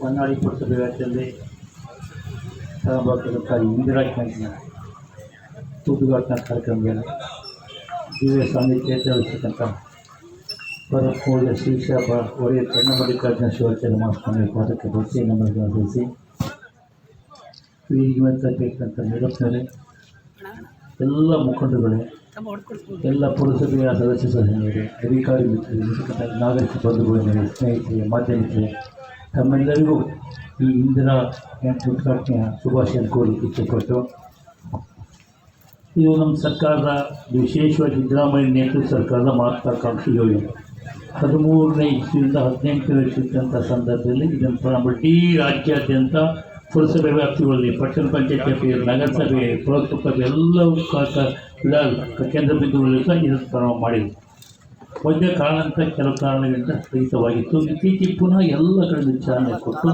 ಹೊನ್ನಾಳಿ ಪುರಸಭೆ ವ್ಯಾಪ್ತಿಯಲ್ಲಿ ತಗೊಂಬರ್ತಕ್ಕಂಥ ಇಂದಿರಾ ಕ್ಯಾಂಟಿನ ಉದ್ಘಾಟನಾ ಕಾರ್ಯಕ್ರಮದಲ್ಲಿ ದಿವ್ಯ ಸಾನ್ನಿಧ್ಯ ವಹಿಸ್ತಕ್ಕಂಥ ಪರಪೂಜ ಶ್ರೀಶಾಪ ಒಡೆಯ ಕನ್ನಮಲ್ಲಿಕಾರ್ಜುನ ಶಿವಾಚಾರ್ಯ ಮಹಾಸ್ವಾಮಿ ಪಾದಕ್ಕೆ ಭಕ್ತಿ ನಮ್ಮನ್ನು ಮೇಲೆ ತರಬೇಕಂತ ನಿರಪ್ಪನರೇ ಎಲ್ಲ ಮುಖಂಡಗಳೇ ಎಲ್ಲ ಪುರಸಭೆಯ ಸದಸ್ಯ ಸದಸ್ಯರಿಗೆ, ಅಧಿಕಾರಿ ಮಿತ್ರರೇ ಇರ್ತಕ್ಕಂಥ ನಾಗರಿಕ ಬಂಧುಗಳೇ ಸ್ನೇಹಿತರೆ ಮಾಧ್ಯಮಿಕರೇ ತಮ್ಮೆಲ್ಲರಿಗೂ ಈ ಇಂದಿರಾ ಉದ್ಘಾಟನೆಯ ಶುಭಾಶಯ ಕೋರಿ ಇಚ್ಛೆಪಟ್ಟು ಇದು ನಮ್ಮ ಸರ್ಕಾರದ ವಿಶೇಷವಾಗಿ ಸಿದ್ದರಾಮಯ್ಯ ನೇತೃತ್ವ ಸರ್ಕಾರದ ಮಹತ್ವಾಕಾಂಕ್ಷಿ ಯೋಜನೆ. ಹದಿಮೂರನೇ ಇಸ್ವಿಯಿಂದ ಹದಿನೆಂಟನೇ ಇಸ್ವಿದ್ದಂಥ ಸಂದರ್ಭದಲ್ಲಿ ಇದನ್ನು ಪ್ರಾರಂಭ ಇಡೀ ರಾಜ್ಯಾದ್ಯಂತ ಪುರಸಭೆ ವ್ಯಾಪ್ತಿಗಳಲ್ಲಿ, ಪಟ್ಟಣ ಪಂಚಾಯತ್ ಸಭೆ ನಗರಸಭೆ ಪುರಸಭೆ ಎಲ್ಲವೂ ಕೇಂದ್ರ ಬಿಂದುಗಳಲ್ಲಿ ಸಹ ಇದನ್ನು ಪ್ರಾರಂಭ ಮಾಡಿದೆ. ಒಂದೇ ಕಾರಣಕ್ಕೆ ಕೆಲವು ಕಾರಣಗಳಿಂದ ಸ್ಥಗಿತವಾಗಿತ್ತು. ಇತ್ತೀಚೆಗೆ ಪುನಃ ಎಲ್ಲ ಕಡೆ ವಿಚಾರಣೆ ಕೊಟ್ಟು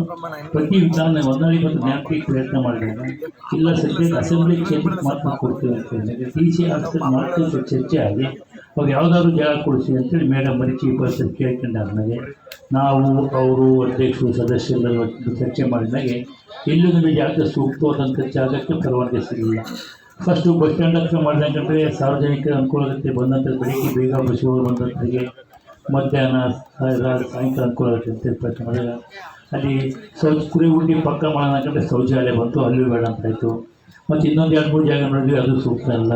ಪ್ರತಿ ವಿಚಾರಣೆ ಒಂದಾಗಿ ಮತ್ತು ಜ್ಞಾಪಿ ಪ್ರಯತ್ನ ಮಾಡಿದಾಗ ಇಲ್ಲ ಸದ್ಯಕ್ಕೆ ಅಸೆಂಬ್ಲಿ ಚೇಂಬರ್ ಮಾತ್ರ ಕೊಡ್ತೀವಿ ಅಂತ ಹೇಳಿದಾಗ ಡಿ ಸಿ ಆಫೀಸರ್ ಮಾತ್ರ ಚರ್ಚೆ ಆಗಿ, ಅವಾಗ ಯಾವುದಾದ್ರು ಜಾಗ ಕೊಡಿಸಿ ಅಂತೇಳಿ ಮೇಡಮ್ ಬರೀ ಚೀಫ್ ಆಫೀಸರ್ ಕೇಳ್ಕೊಂಡಾದ್ಮೇಲೆ ನಾವು, ಅವರು, ಅಧ್ಯಕ್ಷರು, ಸದಸ್ಯರೆಲ್ಲ ಚರ್ಚೆ ಮಾಡಿದಾಗೆ ಎಲ್ಲೂ ನಮಗೆ ಜಾಗ ಸೂಕ್ತವಾದಂಥ ಜಾಗಕ್ಕೆ ಪರವಾನಗಿ ಸಿಗಲಿಲ್ಲ. ಫಸ್ಟು ಬಸ್ ಸ್ಟ್ಯಾಂಡ್ ಹತ್ರ ಮಾಡಿದಂಗೆ ಸಾರ್ವಜನಿಕ ಅನುಕೂಲ ಆಗುತ್ತೆ ಬಂದಂಥ ಬೆಳಿಗ್ಗೆ ಬೇಗ ಬಸ್ಸುಗಳು ಬಂದಂಥವರಿಗೆ ಮಧ್ಯಾಹ್ನ ಸಾಯಂಕಾಲ ಅನುಕೂಲ ಆಗುತ್ತೆ ಅಂತ ಪ್ರಯತ್ನ ಮಾಡಿದಾಗ ಅಲ್ಲಿ ಶೌಚ ಕುರಿ ಹುಟ್ಟಿ ಪಕ್ಕ ಮಾಡೋಣ ಶೌಚಾಲಯ ಬಂತು ಅಲ್ಲಿ ಬೇಡ ಅಂತಾಯಿತು ಮತ್ತು ಇನ್ನೊಂದು ಎರಡು ಮೂರು ಜಾಗ ನೋಡಿದ್ವಿ, ಅದು ಸೂಕ್ತ ಅಲ್ಲ.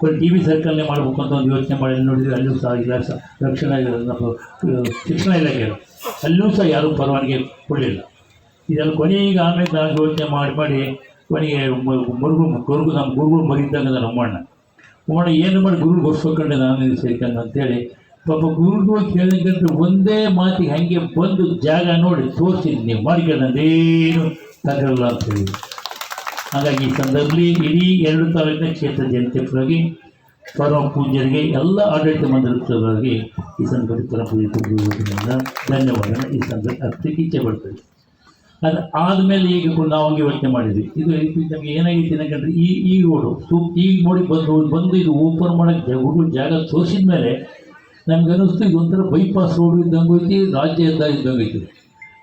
ಕೊಟ್ಟು ಟಿ ವಿ ಸರ್ಕಲ್ನೇ ಮಾಡಬೇಕು ಅಂತ ಒಂದು ಯೋಚನೆ ಮಾಡಿ ನೋಡಿದ್ವಿ, ಅಲ್ಲೂ ಸಹ ಇಲಾಖೆ ರಕ್ಷಣಾ ನಮ್ಮ ಶಿಕ್ಷಣ ಇಲಾಖೆ ಅಲ್ಲೂ ಸಹ ಯಾರೂ ಪರವಾನಿಗೆ ಕೊಡಲಿಲ್ಲ. ಇದನ್ನು ಕೊನೆಗೆ ಆಮೇಲೆ ನಾನು ಯೋಚನೆ ಮಾಡಿ ಮಾಡಿ ಕೊನೆಗೆ ಮರುಗು ಗುರುಗು ನಮ್ಮ ಗುರುಗಳು ಮರಿದ್ದಾಗ ನಮ್ಮಣ್ಣ ಅಮ್ಮಣ್ಣ ಏನು ಮಾಡಿ ಗುರು ಬರ್ಸ್ಕೊಂಡೆ ನಾನು ಸೇರ್ಕಂಡು ಅಂತೇಳಿ ಪಾಪ ಗುರುಗಳು ಕೇಳಿದ್ರೆ ಒಂದೇ ಮಾತಿಗೆ ಹಾಗೆ ಬಂದು ಜಾಗ ನೋಡಿ ತೋರಿಸಿದ್ದು ನೀವು ಮಾಡಿಕೊಂಡೇನು ತಗರಲ್ಲ ಅಂತ ಹೇಳಿ. ಹಾಗಾಗಿ ಈ ಸಂದರ್ಭದಲ್ಲಿ ಇಡೀ ಎರಡು ತಾಲೂಕಿನ ಕ್ಷೇತ್ರ ಜನತೆ ಪರವಾಗಿ, ಪರಮ ಪೂಜ್ಯರಿಗೆ ಎಲ್ಲ ಆಡಳಿತ ಮಂಡಳಿತವಾಗಿ ಈ ಸಂದರ್ಭದಲ್ಲಿ ಪೂಜೆ ಧನ್ಯವಾದ ಈ ಸಂದರ್ಭ ಅರ್ಥಕ್ಕೆ ಇಚ್ಛೆ ಪಡ್ತದೆ ಅದು ಆದಮೇಲೆ ಈಗ ಕೂಡ ನಾವು ಯೋಚನೆ ಮಾಡಿದ್ವಿ. ಇದು ನಮಗೆ ಏನಾಗಿತ್ತು ಏನಕ್ಕಂದ್ರೆ ಈ ಈ ರೋಡು ಈಗ ನೋಡಿ ಬಂದು ಬಂದು ಇದು ಓಪನ್ ಮಾಡೋಕ್ಕೆ ಹುಡುಗರು ಜಾಗ ತೋರಿಸಿದ ಮೇಲೆ ನಮ್ಗೆ ಅನ್ನಿಸ್ತು ಇದು ಒಂಥರ ಬೈಪಾಸ್ ರೋಡು ಇದ್ದಂಗೆ ಐತಿ, ರಾಜ್ಯ ಹೆದ್ದಾರಿ ಇದ್ದಂಗೆ ಐತಿ.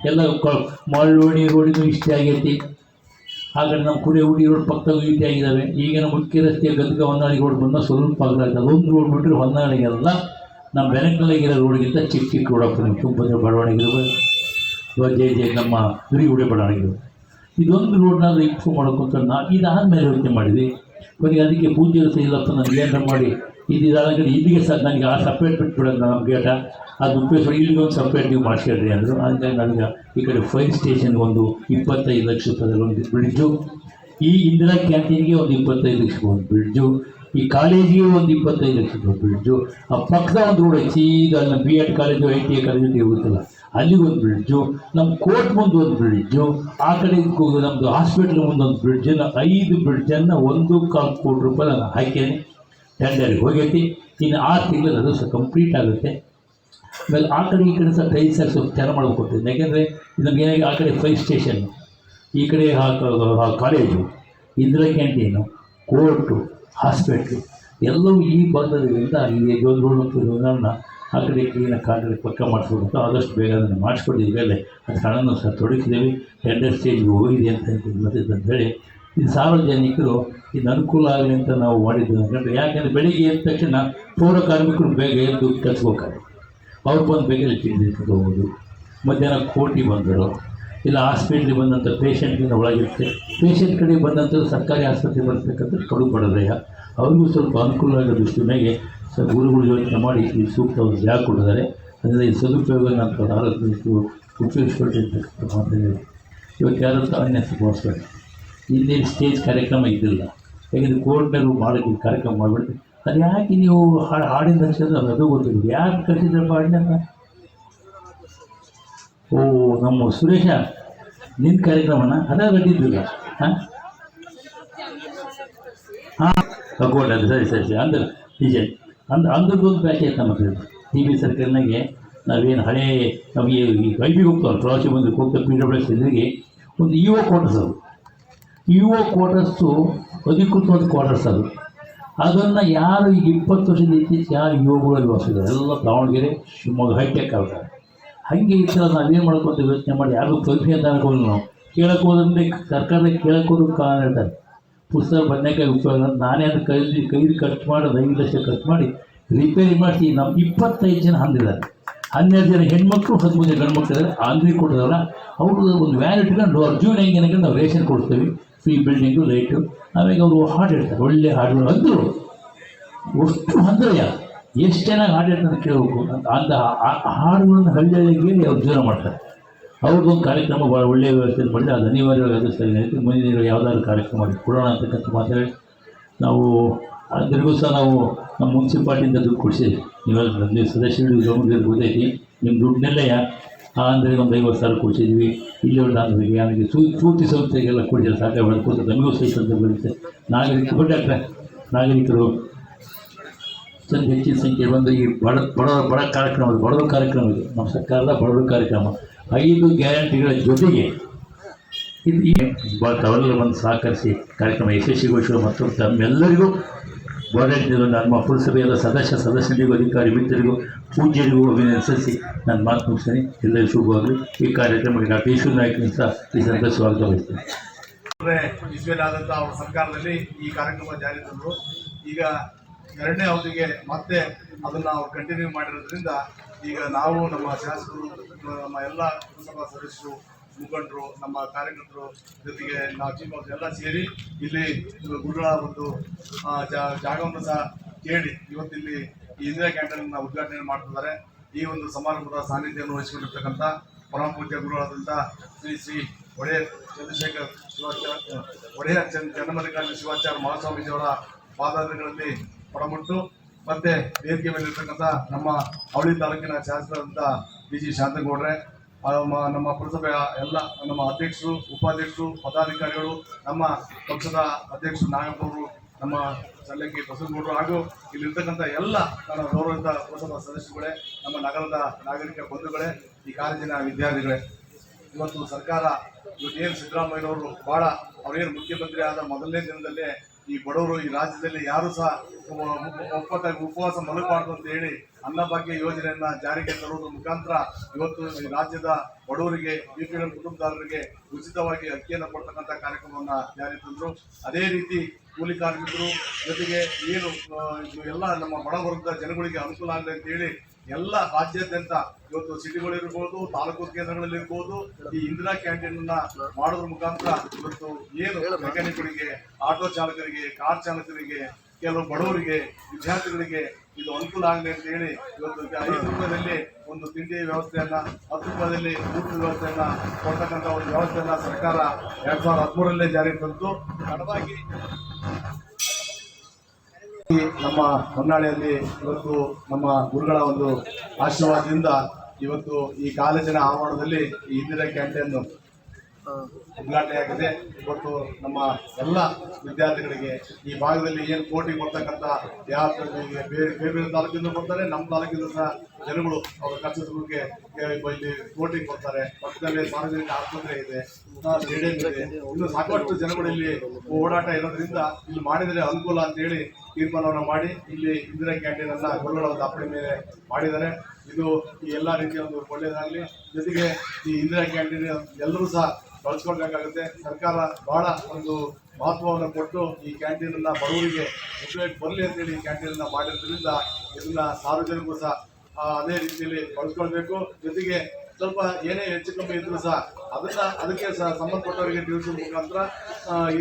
ಎಲ್ಲ ಮಳ್ಳೋಣಿ ರೋಡಿನೂ ಇಷ್ಟೇ ಆಗೈತಿ. ಹಾಗಾದ್ರೆ ನಮ್ಮ ಕುಡಿ ಹುಡಿ ರೋಡ್ ಪಕ್ಕದಾಗ ಈಟಿ ಆಗಿದ್ದಾವೆ ಈಗಿನ ಮುಖ್ಯ ರಸ್ತೆಯ ಗದಗ ಹೊನ್ನಾಳಿ ರೋಡ್ ಬಂದ ಸ್ವಲ್ಪ ಆಗಲಾಗ್ತದೆ ಒಂದು ರೋಡ್ ಬಿಟ್ಟರೆ ಹೊನ್ನಾಳಿಗೆಲ್ಲ ನಮ್ಮ ಬೆನಕಲ್ಲಿಗಿರೋ ರೋಡ್ಗಿಂತ ಚಿಕ್ಕ ಚಿಕ್ಕ ರೋಡ್ ಆಗ್ತದೆ. ತುಂಬಾ ಬಡವಣೆಗಿರ್ಬೋದು ಜೆ ಜೆ ನಮ್ಮ ಗುರಿ ಬಡವಣೆಗಿರ್ಬೋದು ಇದೊಂದು ರೋಡ್ನಾದ್ರೂ ಇಂಪ್ರೂವ್ ಮಾಡ್ಕೊಂತ ನಾ ಇದಾದಮೇಲೆ ಯೋಚನೆ ಮಾಡಿದ್ವಿ ಕೊನೆಗೆ ಅದಕ್ಕೆ ಪೂಜೆ ಇಲ್ಲಪ್ಪ ನಾನು ಏನಾರ ಮಾಡಿ. ಇದು ಇದಾದಾಗ ಇಲ್ಲಿಗೆ ಸಹ ನನಗೆ ಆ ಸಪ್ರೇಟ್ ಬಿಟ್ಬಿಡೋದು ನಮ್ಮ ಗೇಟ ಅದು ಉಪಯೋಗ ಇಲ್ಲಿಗೆ ಒಂದು ಸಪ್ರೇಟ್ ನೀವು ಮಾಡಿಸ್ಕೊಳ್ರಿ ಅಂದರು. ಅದಕ್ಕೆ ನನಗೆ ಈ ಕಡೆ ಫೈರ್ ಸ್ಟೇಷನ್ಗೆ ಒಂದು ಇಪ್ಪತ್ತೈದು ಲಕ್ಷ ರೂಪಾಯಿದಲ್ಲಿ ಒಂದು ಬ್ರಿಡ್ಜು ಈ ಇಂದಿರಾ ಕ್ಯಾಂಟೀನ್ಗೆ ಒಂದು ಇಪ್ಪತ್ತೈದು ಲಕ್ಷ ಒಂದು ಬ್ರಿಡ್ಜು ಈ ಕಾಲೇಜಿಗೆ ಒಂದು ಇಪ್ಪತ್ತೈದು ಲಕ್ಷ ರೂಪಾಯಿ ಬ್ರಿಡ್ಜು ಆ ಪಕ್ಕದ ಒಂದು ರೋಡ್ ಸೀದಾ B Ed college I T I college ಇರುತ್ತಲ್ಲ ಅಲ್ಲಿಗೆ ಒಂದು ಬ್ರಿಡ್ಜು ನಮ್ಮ ಕೋರ್ಟ್ ಮುಂದೆ ಒಂದು ಬ್ರಿಡ್ಜು ಆ ಕಡೆ ನಮ್ಮದು ಹಾಸ್ಪಿಟ್ಲ್ ಮುಂದೆ ಒಂದು ಬ್ರಿಡ್ಜನ್ನು ಐದು ಬ್ರಿಡ್ಜನ್ನು ಒಂದು ಕಾಲ್ ಕೋಟಿ ರೂಪಾಯಿ ನಾನು ಹಾಕೇನೆ ಟೆಂಡರ್ಗೆ ಹೋಗೈತಿ. ಇನ್ನು ಆರು ತಿಂಗಳು ಅದು ಸಹ ಕಂಪ್ಲೀಟ್ ಆಗುತ್ತೆ. ಆಮೇಲೆ ಆ ಕಡೆ ಈ ಕಡೆ ಸಹ ಟೈಲ್ಸ್ ಸಹ ಸ್ವಲ್ಪ ಚೆನ್ನಾಗಿ ಮಾಡ್ಕೊಡ್ತೀನಿ ಯಾಕೆಂದರೆ ನಮ್ಗೆ ಏನಾಗಿ ಆ ಕಡೆ ಫೈರ್ ಸ್ಟೇಷನ್ ಈ ಕಡೆ college Indira canteen court hospital ಎಲ್ಲವೂ ಈ ಬಂದದ್ರಿಂದ ಇಲ್ಲಿ ಒಂದು ರೋಡ್ ಇದನ್ನ ಆ ಕಡೆ ಕ್ಲೀನ ಕಾಲದಲ್ಲಿ ಪಕ್ಕ ಮಾಡಿಸ್ಬೇಕು ಅಂತ ಆದಷ್ಟು ಬೇಗ ಅದನ್ನು ಮಾಡಿಸ್ಕೊಂಡಿದ್ದೀವಿ ಅದು ಹಣನೂ ಸಹ ತೊಡಗಿಸಿದ್ದೀವಿ ಎರಡನೇ ಸ್ಟೇಜ್ಗೆ ಹೋಗಿದೆ ಅಂತ ಹೇಳಿ ಇದು ಸಾರ್ವಜನಿಕರು ಇದು ಅನುಕೂಲ ಆಗಲಿ ಅಂತ ನಾವು ಮಾಡಿದ್ದು ಅಂದರೆ ಯಾಕೆಂದರೆ ಬೆಳಿಗ್ಗೆ ಎದ್ದ ತಕ್ಷಣ ಪೌರ ಕಾರ್ಮಿಕರು ಬೇಗ ಎದ್ದು ಕೆಲಸಬೇಕಾದ್ರೆ ಅವ್ರು ಬಂದು ಬೇಗ ತಿಂಡಿ ಹೋಗೋದು ಮಧ್ಯಾಹ್ನ ಕೋಟಿ ಬಂದರು. ಇಲ್ಲ ಹಾಸ್ಪಿಟ್ಲಿಗೆ ಬಂದಂಥ ಪೇಷಂಟ್ಗಿಂತ ಒಳಗಿರುತ್ತೆ. ಪೇಷಂಟ್ ಕಡೆಗೆ ಬಂದಂಥದ್ದು ಸರ್ಕಾರಿ ಆಸ್ಪತ್ರೆ ಬರ್ತಕ್ಕಂಥ ಕಡು ಅವ್ರಿಗೂ ಸ್ವಲ್ಪ ಅನುಕೂಲ ಆಗೋ ದೃಷ್ಟಿನಾಗೆ ಸ ಗುರುಗಳು ಯೋಚನೆ ಮಾಡಿ ಈ ಸೂಕ್ತ ಒಂದು ಜಾಗ ಕೊಟ್ಟಿದ್ದಾರೆ. ಅದರಿಂದ ಈ ಸದುಪಯೋಗ ಆರೋಗ್ಯಕ್ಕೆ ಉಪಯೋಗಿಸ್ಕೊಳ್ತಿರ್ತಕ್ಕಂಥ ಮಾತಾಡಿ ಇವತ್ತು ಯಾರು ಅನ್ಯ ಸುಭಾಸ್ಕರ್ ಇಲ್ಲಿ ಸ್ಟೇಜ್ ಕಾರ್ಯಕ್ರಮ ಇದ್ದಿಲ್ಲ. ಯಾಕೆಂದರೆ ಕೋರ್ಟ್ನವರು ಈ ಕಾರ್ಯಕ್ರಮ ಮಾಡಿಬಿಟ್ಟು, ಅದು ಯಾಕೆ ನೀವು ಹಾಡು ಹಾಡಿನ ತಕ್ಷಣ ಅದು ಗೊತ್ತಿಲ್ಲ. ಯಾಕೆ ಕಟ್ಟಿದ್ರೆ ಹಾಡಿನ ಓ, ನಮ್ಮ ಸುರೇಶ ನಿನ್ನ ಕಾರ್ಯಕ್ರಮನ? ಅದ ಕಟ್ಟಿದ್ದಿಲ್ಲ ಹಾಂ? ಹಾಂ? ತಗೋಣ ಅದು ಸರಿ ಸರಿ ಸರಿ. ಅಂದ್ರೆ, ನಿಜ. ಅಂದ್ರೆ ಅಂದ್ರದ್ದೊಂದು ಪ್ಯಾಚ್ ಆಯ್ತು ನಮ್ಮ ಟಿ ಬಿ ಸರ್ಕಲ್ನಾಗೆ ನಾವೇನು ಹಳೇ, ನಮಗೆ ಈ ಐಬಿಗೆ ಹೋಗ್ತಾವೆ ಪ್ರವಾಸಿ ಬಂದು ಹೋಗ್ತಾರೆ ಪಿ ಡಬ್ಲ್ಯೂ ಎಸ್ ಇದ್ರಿಗೆ ಒಂದು ಇ ಒ ಕ್ವಾರ್ಟರ್ಸ್ ಅದು. ಇ ಒ ಕ್ವಾರ್ಟರ್ಸು ಅಧಿಕೃತವಾದ ಕ್ವಾರ್ಟರ್ಸ್ ಅದು. ಅದನ್ನು ಯಾರು ಈಗ ಇಪ್ಪತ್ತು ವರ್ಷದ ಇತ್ತೀಚೆಗೆ ಯಾರು ಯುವಗಳಲ್ಲಿ ವಾಸಿದ್ದಾರೆ ಎಲ್ಲ ದಾವಣಗೆರೆ, ಶಿವಮೊಗ್ಗ ಹೈಟೆಕ್ ಆಗ್ತಾರೆ ಹಾಗೆ ಈ ಥರ ನಾವೇನು ಮಾಡ್ಕೊತ ಯೋಚನೆ ಮಾಡಿ ಯಾರು ಕಲ್ಪಿ ಅಂತ ಅನ್ಕೊಂಡು ನಾವು. ಕೇಳಕ್ಕೆ ಹೋದ್ರೆ ಸರ್ಕಾರದಾಗ ಕೇಳಕ್ಕೆ ಹೋದ್ರು ಕಾರಣ ಹೇಳ್ತಾರೆ. ಪುಸ್ತಕ ಬದನೆಕಾಯಿ ಉಪಯೋಗ ನಾನೇ ಅದು ಕೈ ಕೈಲಿ ಖರ್ಚು ಮಾಡಿ ಐದು ಲಕ್ಷ ಖರ್ಚು ಮಾಡಿ ರಿಪೇರಿ ಮಾಡಿಸಿ ನಮ್ಮ ಇಪ್ಪತ್ತೈದು ಜನ ಹಂದಿದ್ದಾರೆ ಹನ್ನೆರಡು ಜನ ಹೆಣ್ಮಕ್ಳು, ಹದಿಮೂರು ಜನ ಗಂಡು ಮಕ್ಕಳು ಅಂಗಡಿ ಕೊಟ್ಟಿದಾರಲ್ಲ ಅವ್ರದ್ದು ಒಂದು ವ್ಯಾನ್ ಇಟ್ಕೊಂಡು ಅರ್ಜುನ್ ಹೆಂಗೆ ಏನಕ್ಕೆ ನಾವು ರೇಷನ್ ಕೊಡ್ತೀವಿ. ಫ್ರೀ ಬಿಲ್ಡಿಂಗು ಲೈಟು ಆಮೇಲೆ ಅವರು ಹಾಡು ಹೇಳ್ತಾರೆ. ಒಳ್ಳೆ ಹಾಡುಗಳು. ಅಂದರು. ಅಷ್ಟು ಯಾರು ಎಷ್ಟು ಚೆನ್ನಾಗಿ ಹಾಡು ಹೇಳ್ತಾರೆ ಕೇಳಬೇಕು. ಅಂತ ಹಾಡುಗಳನ್ನು ಹಳ್ಳಿ ಹಳ್ಳಿಗೆ ಹೇಳಿ ಅವ್ರು ಜೀವನ ಮಾಡ್ತಾರೆ. ಅವ್ರಿಗೊಂದು ಕಾರ್ಯಕ್ರಮ ಭಾಳ ಒಳ್ಳೆಯ ವ್ಯವಸ್ಥೆ ಮಾಡಿದರೆ ಅದು ಅನಿವಾರ್ಯವಾಗಿ ಸರಿ. ಆಯಿತು ಮುಂದಿನ ದಿನ ಯಾವುದಾದ್ರು ಕಾರ್ಯಕ್ರಮ ಮಾಡಿ ಕೊಡೋಣ ಅಂತಕ್ಕಂಥ ಮಾತಾಡಿ ನಾವು ಅದರಿಗೂ ಸಹ ನಾವು ನಮ್ಮ ಮುನ್ಸಿಪಾಲ್ಟಿಯಿಂದ ದುಡ್ಡು ಕೊಡಿಸಿದ್ವಿ. ನೀವೆಲ್ಲ ನೀವು ಸದಸ್ಯರು ಗಮನದಲ್ಲಿ ಗೊತ್ತೈತಿ. ನಿಮ್ಮ ದುಡ್ಡನ್ನೆಲ್ಲ ಆ, ಅಂದರೆ ಒಂದು ಐವತ್ತು ಸಾವಿರ ಕೊಡಿಸಿದ್ವಿ. ಇಲ್ಲಿ ಒಂದು ಅಂಗಡಿಗೆ ಆಮೇಲೆ ಸೂ ಸೂತಿ ಸಂಸ್ಥೆಗೆಲ್ಲ ಕೊಡಿಸಿದ್ರೆ ಸಾಕಾಗಿ ಬೆಳ್ಕೊತ ನಮಗೂ ಸಹಿತ ಬರುತ್ತೆ. ನಾಗರಿಕ ಡಾಕ್ಟ್ರೆ, ನಾಗರಿಕರು ಚಂದ ಹೆಚ್ಚಿನ ಸಂಖ್ಯೆ ಬಂದು ಈ ಬಡ ಬಡ ಬಡ ಕಾರ್ಯಕ್ರಮ ಬಡವರ ಕಾರ್ಯಕ್ರಮ ಇದು. ನಮ್ಮ ಸರ್ಕಾರದ ಬಡವರು ಕಾರ್ಯಕ್ರಮ. ಐದು ಗ್ಯಾರಂಟಿಗಳ ಜೊತೆಗೆ ಇದು ಈ ತಾವೆಲ್ಲ ಬಂದು ಸಹಕರಿಸಿ ಕಾರ್ಯಕ್ರಮ ಯಶಸ್ವಿಗೊಳಿಸುವ ಮತ್ತು ತಮ್ಮೆಲ್ಲರಿಗೂ ಬೋರ್ಡೆಂಟಿಗೂ ನಮ್ಮ ಪುರಸಭೆಯ ಸದಸ್ಯ ಸದಸ್ಯರಿಗೂ, ಅಧಿಕಾರಿ ಮಿತ್ರರಿಗೂ, ಪೂಜ್ಯರಿಗೂ ಅಭಿನಂದಿಸಿ ನಾನು ಮಾತು ಮುಗಿಸ್ತೇನೆ. ಎಲ್ಲರಿಗೂ ಶುಭವಾಗಲಿ. ಈ ಕಾರ್ಯಕ್ರಮಕ್ಕೆ ಡಾಕ್ಟರ್ ಈಶ್ವರ ನಾಯ್ಕನಿಂದ ಸಹ ಈ ಸಂದರ್ಭ ಸ್ವಾಗತ ವಹಿಸ್ತೇನೆ ಇಸ್ವೇಲಾದಂಥ ಅವ್ರ ಸರ್ಕಾರದಲ್ಲಿ ಈ ಕಾರ್ಯಕ್ರಮ ಜಾರಿ ತಂದರು. ಈಗ ಎರಡನೇ ಅವಧಿಗೆ ಮತ್ತೆ ಅದನ್ನು ಅವ್ರು ಕಂಟಿನ್ಯೂ ಮಾಡಿರೋದ್ರಿಂದ ಈಗ ನಾವು ನಮ್ಮ ಶಾಸಕರು, ನಮ್ಮ ಎಲ್ಲ ಪುರಸಭಾ ಸದಸ್ಯರು, ಮುಖಂಡರು, ನಮ್ಮ ಕಾರ್ಯಕರ್ತರು ಜೊತೆಗೆ ನಾವು ಚೀಫ್ ಎಲ್ಲ ಸೇರಿ ಇಲ್ಲಿ ಗುರುಗಳ ಒಂದು ಜಾಗವನ್ನು ಸಹ ಕೇಳಿ ಇವತ್ತಿಲ್ಲಿ ಇಂದಿರಾ ಕ್ಯಾಂಟೀನ್ ಉದ್ಘಾಟನೆ ಮಾಡ್ತಿದ್ದಾರೆ. ಈ ಒಂದು ಸಮಾರಂಭದ ಸಾನ್ನಿಧ್ಯವನ್ನು ವಹಿಸಿಕೊಂಡಿರ್ತಕ್ಕಂಥ ಪರಮ ಪೂಜ್ಯ ಗುರುಗಳಾದಂಥ ಶ್ರೀ ಶ್ರೀ ಒಡೆಯರ್ ಚಂದ್ರಶೇಖರ್ ಶಿವಾಚಾರ್ಯ ಒಡೆಯರ್ ಚಂದ್ರ ಚನ್ನಮಲ್ಲಿಕಾರ್ಜುನ ಶಿವಾಚಾರ್ಯ ಮಹಾಸ್ವಾಮೀಜಿಯವರ ಪಾದಾರ್ಗಳಲ್ಲಿ ಪಡಮುಟ್ಟು. ಮತ್ತೆ ವೇದಿಕೆ ಮೇಲೆ ಇರ್ತಕ್ಕಂಥ ನಮ್ಮ ಅವಳಿ ತಾಲೂಕಿನ ಶಾಸಕರಾದಂಥ ಬಿ ಜಿ ಶಾಂತಗೌಡ್ರೆ ಆ, ನಮ್ಮ ಪುರಸಭೆಯ ಎಲ್ಲ ನಮ್ಮ ಅಧ್ಯಕ್ಷರು ಉಪಾಧ್ಯಕ್ಷರು ಪದಾಧಿಕಾರಿಗಳು ನಮ್ಮ ಪಕ್ಷದ ಅಧ್ಯಕ್ಷರು ನಾಗಪ್ಪವರು ನಮ್ಮ ಸಲ್ಲಂಗಿ ಬಸವಗೌಡರು ಹಾಗೂ ಇಲ್ಲಿರ್ತಕ್ಕಂಥ ಎಲ್ಲ ನನ್ನ ಗೌರವಿತ ಪುರಸಭಾ ಸದಸ್ಯರುಗಳೇ ನಮ್ಮ ನಗರದ ನಾಗರಿಕ ಬಂಧುಗಳೇ ಈ ಕಾಲೇಜಿನ ವಿದ್ಯಾರ್ಥಿಗಳೇ. ಇವತ್ತು ಸರ್ಕಾರ ಇವತ್ತು ಏನು ಸಿದ್ದರಾಮಯ್ಯನವರು ಭಾಳ ಅವರೇನು ಮುಖ್ಯಮಂತ್ರಿ ಆದ ಮೊದಲನೇ ದಿನದಲ್ಲೇ ಈ ಬಡವರು ಈ ರಾಜ್ಯದಲ್ಲಿ ಯಾರು ಸಹ ಒಪ್ಪತ್ತಾಗಿ ಉಪವಾಸ ಮಲಗಬಾರ್ದು ಅಂತ ಹೇಳಿ ಅನ್ನಭಾಗ್ಯ ಯೋಜನೆಯನ್ನ ಜಾರಿಗೆ ತರುವುದರ ಮುಖಾಂತರ ಇವತ್ತು ಈ ರಾಜ್ಯದ ಬಡವರಿಗೆ ಬಿ ಪಿ ಎಲ್ ಕುಟುಂಬದಾರರಿಗೆ ಉಚಿತವಾಗಿ ಅಕ್ಕಿಯನ್ನು ಕೊಡ್ತಕ್ಕಂಥ ಕಾರ್ಯಕ್ರಮವನ್ನು ಜಾರಿ ತಂದರು. ಅದೇ ರೀತಿ ಕೂಲಿ ಕಾರ್ಮಿಕರು ಜೊತೆಗೆ ಏನು ಎಲ್ಲ ನಮ್ಮ ಬಡವರ್ಗದ ಜನಗಳಿಗೆ ಅನುಕೂಲ ಆಗಲಿ ಅಂತ ಹೇಳಿ ಎಲ್ಲ ರಾಜ್ಯಾದ್ಯಂತ ಇವತ್ತು ಸಿಟಿಗಳಿರ್ಬೋದು ತಾಲೂಕು ಕೇಂದ್ರಗಳಲ್ಲಿರ್ಬೋದು ಈ ಇಂದಿರಾ ಕ್ಯಾಂಟೀನ್ ಅನ್ನ ಮಾಡೋದ್ರ ಮುಖಾಂತರ ಇವತ್ತು ಏನು ಮೆಕ್ಯಾನಿಕ್ಗಳಿಗೆ ಆಟೋ ಚಾಲಕರಿಗೆ ಕಾರ್ ಚಾಲಕರಿಗೆ ಕೆಲವು ಬಡವರಿಗೆ ವಿದ್ಯಾರ್ಥಿಗಳಿಗೆ ಇದು ಅನುಕೂಲ ಆಗಲಿ ಅಂತ ಹೇಳಿ ಇವತ್ತು ಐದು ರೂಪಾಯಿ ಒಂದು ತಿಂಡಿ ವ್ಯವಸ್ಥೆಯನ್ನ ಹತ್ತು ರೂಪಾಯಿ ಊಟದ ವ್ಯವಸ್ಥೆಯನ್ನ ಕೊಡ್ತಕ್ಕಂಥ ಒಂದು ವ್ಯವಸ್ಥೆಯನ್ನ ಸರ್ಕಾರ ಎರಡ್ ಸಾವಿರದ ಹದಿಮೂರಲ್ಲೇ ಜಾರಿಗೆ ತಂತು. ತಡವಾಗಿ ನಮ್ಮ ಹೊನ್ನಾಳಿಯಲ್ಲಿ ಇವತ್ತು ನಮ್ಮ ಗುರುಗಳ ಒಂದು ಆಶೀರ್ವಾದದಿಂದ ಇವತ್ತು ಈ ಕಾಲೇಜಿನ ಆವರಣದಲ್ಲಿ ಈ ಇಂದಿರಾ ಕ್ಯಾಂಟೀನ್ ಉದ್ಘಾಟನೆಯಾಗಿದೆ ಇವತ್ತು ನಮ್ಮ ಎಲ್ಲ ವಿದ್ಯಾರ್ಥಿಗಳಿಗೆ ಈ ಭಾಗದಲ್ಲಿ ಏನು ಕೋಟಿ ಬರ್ತಕ್ಕಂಥ ಯಾವ ಬೇರೆ ಬೇರೆ ಬೇರೆ ತಾಲೂಕಿಂದ ಬರ್ತಾರೆ ನಮ್ಮ ತಾಲೂಕಿಂದ ಸಹ ಜನಗಳು ಅವರ ಕಷ್ಟಗಳಿಗೆ ಇಲ್ಲಿ ಕೋಟಿ ಕೊಡ್ತಾರೆ. ಪಕ್ಕದಲ್ಲಿ ಸಾರ್ವಜನಿಕ ಆಸ್ಪತ್ರೆ ಇದೆ ಸ್ಟೇಡಿಯಂ ಇದೆ. ಇನ್ನು ಸಾಕಷ್ಟು ಜನಗಳು ಇಲ್ಲಿ ಓಡಾಟ ಇರೋದ್ರಿಂದ ಇಲ್ಲಿ ಮಾಡಿದರೆ ಅನುಕೂಲ ಅಂತ ಹೇಳಿ ತೀರ್ಮಾನವನ್ನು ಮಾಡಿ ಇಲ್ಲಿ ಇಂದಿರಾ ಕ್ಯಾಂಟೀನ್ ಅನ್ನ ಗುರುಗಳ ಒಂದು ಅಪ್ಪಣೆ ಮೇಲೆ ಮಾಡಿದ್ದಾರೆ. ಇದು ಈ ಎಲ್ಲ ರೀತಿಯ ಒಂದು ಒಳ್ಳೆಯದಾಗಲಿ ಜೊತೆಗೆ ಈ ಇಂದಿರಾ ಕ್ಯಾಂಟೀನ್ ಎಲ್ಲರೂ ಸಹ ಬಳಸ್ಕೊಳ್ಬೇಕಾಗುತ್ತೆ ಸರ್ಕಾರ ಬಹಳ ಒಂದು ಮಹತ್ವವನ್ನು ಕೊಟ್ಟು ಈ ಕ್ಯಾಂಟೀನ್ ಅನ್ನ ಬಡವರಿಗೆ ಉಪಯೋಗ ಬರಲಿ ಅಂತೇಳಿ ಈ ಕ್ಯಾಂಟೀನ್ ಅನ್ನ ಮಾಡಿರೋದ್ರಿಂದ ಇದನ್ನ ಸಾರ್ವಜನಿಕರು ಸಹ ಅದೇ ರೀತಿಯಲ್ಲಿ ಬಳಸ್ಕೊಳ್ಬೇಕು ಜೊತೆಗೆ ಸ್ವಲ್ಪ ಏನೇ ಹೆಚ್ಚು ಕಮ್ಮಿ ಇದ್ರೂ ಸಹ ಅದನ್ನ ಅದಕ್ಕೆ ಸಹ ಸಂಬಂಧಪಟ್ಟವರಿಗೆ ತಿಳಿಸುವ ಮುಖಾಂತರ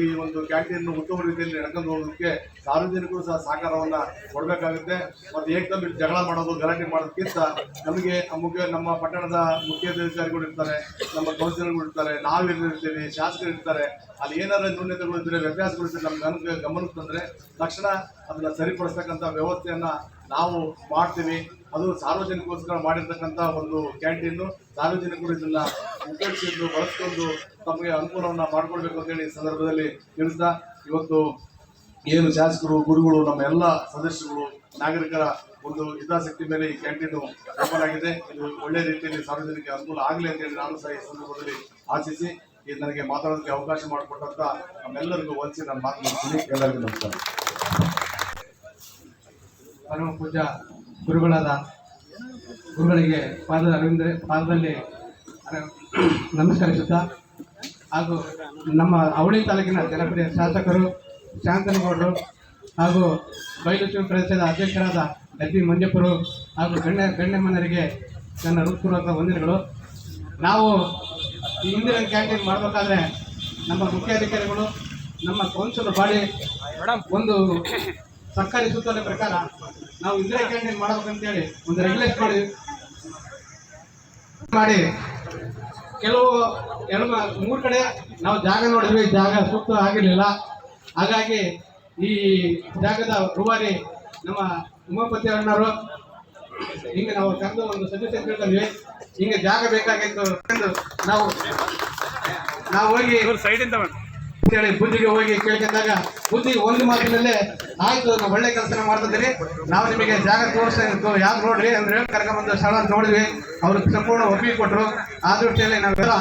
ಈ ಒಂದು ಕ್ಯಾಂಟೀನ್ ಉತ್ತಮ ರೀತಿಯಲ್ಲಿ ನಡ್ಕೊಂಡು ಹೋಗೋದಕ್ಕೆ ಸಾರ್ವಜನಿಕರು ಸಹ ಸಹಕಾರವನ್ನು ಕೊಡಬೇಕಾಗುತ್ತೆ. ಮತ್ತು ಏಕದಮ್ ಜಗಳ ಮಾಡೋದು, ಗಲಾಟೆ ಮಾಡೋದಕ್ಕಿಂತ ನಮಗೆ ಮುಖ್ಯ ನಮ್ಮ ಪಟ್ಟಣದ ಮುಖ್ಯ ಮುಖ್ಯಾಧಿಕಾರಿಗಳು ಇರ್ತಾರೆ, ನಮ್ಮ ಕೌನ್ಸಿಲರ್ಗಳು ಇರ್ತಾರೆ, ನಾವು ಇರ್ತೀವಿ, ಶಾಸಕರು ಇರ್ತಾರೆ, ಅಲ್ಲಿ ಏನಾದರೂ ನ್ಯೂನತೆಗಳು ಇದ್ದರೆ ವ್ಯತ್ಯಾಸಗಳು ಇದ್ದರೆ ನಮ್ಮ ಗಮನಕ್ಕೆ ಗಮನಕ್ಕೆ ತಂದ್ರೆ ತಕ್ಷಣ ಅದನ್ನ ಸರಿಪಡಿಸ್ತಕ್ಕಂಥ ವ್ಯವಸ್ಥೆಯನ್ನ ನಾವು ಮಾಡ್ತೀವಿ. ಅದು ಸಾರ್ವಜನಿಕೋಸ್ಕರ ಮಾಡಿರ್ತಕ್ಕಂಥ ಒಂದು ಕ್ಯಾಂಟೀನು. ಸಾರ್ವಜನಿಕರು ಇದನ್ನ ಉಪಯೋಗಿಸಿದ್ದು, ಬಳಸ್ಕೊಂಡು ತಮಗೆ ಅನುಕೂಲವನ್ನ ಮಾಡ್ಕೊಳ್ಬೇಕು ಅಂತೇಳಿ ಈ ಸಂದರ್ಭದಲ್ಲಿ ತಿಳಿಸ್ತಾ, ಇವತ್ತು ಏನು ಶಾಸಕರು, ಗುರುಗಳು, ನಮ್ಮ ಎಲ್ಲ ಸದಸ್ಯರುಗಳು, ನಾಗರಿಕರ ಒಂದು ಹಿತಾಸಕ್ತಿ ಮೇಲೆ ಈ ಕ್ಯಾಂಟೀನು ಓಪನ್ ಆಗಿದೆ ಇದು ಒಳ್ಳೆ ರೀತಿಯಲ್ಲಿ ಸಾರ್ವಜನಿಕ ಅನುಕೂಲ ಆಗಲಿ ಅಂತೇಳಿ ನಾನು ಸಹ ಈ ಸಂದರ್ಭದಲ್ಲಿ ಆಶಿಸಿ ಇದು ನನಗೆ ಮಾತಾಡೋದಕ್ಕೆ ಅವಕಾಶ ಮಾಡಿಕೊಟ್ಟಂತ ನಮ್ಮೆಲ್ಲರಿಗೂ ವಂಚಿ ನಾನು ಮಾತನಾಡ್ತೀನಿ. ಎಲ್ಲರಿಗೂ ನಮಸ್ಕಾರ. ಪರಮ ಪೂಜಾ ಗುರುಗಳಾದ ಗುರುಗಳಿಗೆ ಪಾದದ ಅರವಿಂದ ಪಾದದಲ್ಲಿ ನಮಸ್ಕರಿಸುತ್ತಾ ಹಾಗೂ ನಮ್ಮ ಅವಳಿ ತಾಲೂಕಿನ ಜನಪ್ರಿಯ ಶಾಸಕರು ಶಾಂತನಗೌಡರು ಹಾಗೂ ಬಯಲುಚೂರು ಪ್ರದೇಶದ ಅಧ್ಯಕ್ಷರಾದ ಗದ್ದಿ ಮಂಜಪ್ಪರು ಹಾಗೂ ಗಣ್ಯ ಗಣ್ಯಮ್ಮನರಿಗೆ ನನ್ನ ಹೃತ್ಪೂರ್ವಕ ವಂದನೆಗಳು. ನಾವು ಈ ಇಂದಿನ ಕ್ಯಾಂಟೀನ್ ಮಾಡಬೇಕಾದ್ರೆ ನಮ್ಮ ಮುಖ್ಯಾಧಿಕಾರಿಗಳು ನಮ್ಮ ಕೌನ್ಸಿಲ್ ಬಾಡಿ ಒಂದು ಸರ್ಕಾರಿ ಸುತ್ತೋಲೆ ಪ್ರಕಾರ ನಾವು ಇದ್ರೆ ಕ್ಯಾಂಟೀನ್ ಮಾಡ್ಬೇಕಂತೇಳಿ, ಒಂದು ರೆಗ್ಯುಲೇಟ್ ಮಾಡಿ ಮಾಡಿ. ಕೆಲವು ಎರಡು ಮೂರು ಕಡೆ ನಾವು ಜಾಗ ನೋಡಿದ್ವಿ, ಜಾಗ ಸೂಕ್ತ ಆಗಿರಲಿಲ್ಲ. ಹಾಗಾಗಿ ಈ ಜಾಗದ ರೂವಾರಿ ನಮ್ಮ ಉಮಾಪತಿ ಅಣ್ಣರು, ಹಿಂಗೆ ನಾವು ಕರೆದು ಒಂದು ಸಜೆಷನ್ ಕೇಳ್ತೀವಿ ಹಿಂಗೆ ಜಾಗ ಬೇಕಾಗಿತ್ತು ನಾವು ನಾವು ಹೋಗಿ ಅಂತೇಳಿ ಬುದ್ಧಿಗೆ ಹೋಗಿ ಕೇಳ್ಕೊಂಡಾಗ ಬುದ್ಧಿ ಒಂದು ಮಾತಿನಲ್ಲೇ ಆಯ್ತು ನಾವು ಒಳ್ಳೆ ಕೆಲಸ ಮಾಡ್ತಿದ್ದೀರಿ ನಾವು ನಿಮಗೆ ಜಾಗ ತೋರಿಸ್ತಾ ಯಾರು ನೋಡ್ರಿ ಅಂದ್ರೆ ಹೇಳಿ ಕರ್ಕೊಂಬಂದು ಸ್ಥಳ ನೋಡಿದ್ವಿ ಅವರು ಸಂಪೂರ್ಣ ಒಪ್ಪಿಗೆ ಕೊಟ್ಟರು ಆ ದೃಷ್ಟಿಯಲ್ಲಿ ನಾವೆಲ್ಲ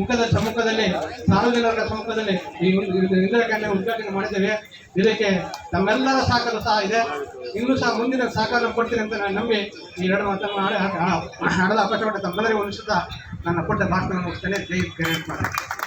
ಮುಖದ ಸಮ್ಮುಖದಲ್ಲಿ ಸಾರ್ವಜನಿಕರ ಸಮ್ಮುಖದಲ್ಲಿ ಈ ಒಂದು ಇದು ಇಂದಿರಾ ಕ್ಯಾಂಟೀನ್ ಉದ್ಘಾಟನೆ ಮಾಡಿದ್ದೇವೆ ಇದಕ್ಕೆ ನಮ್ಮೆಲ್ಲರ ಸಹಕಾರ ಸಹ ಇದೆ ಇನ್ನೂ ಸಹ ಮುಂದಿನ ಸಹಕಾರ ಕೊಡ್ತೀನಿ ಅಂತ ನಾನು ನಂಬಿ ಈ ಎರಡು ಮಾತನ್ನು ಆಡಲು ಅವಕಾಶ ತಮ್ಮೆಲ್ಲರಿಗೆ ತಮ್ಮೆಲ್ಲರಿಗೂ ಅನಿಸುತ್ತಾ ನನ್ನ ಕೊಟ್ಟ ಭಾಷಣ ಮುಗಿಸ್ತೇನೆ ಜೈ ಕರೆಕ್ಟ್ ಮಾಡಿ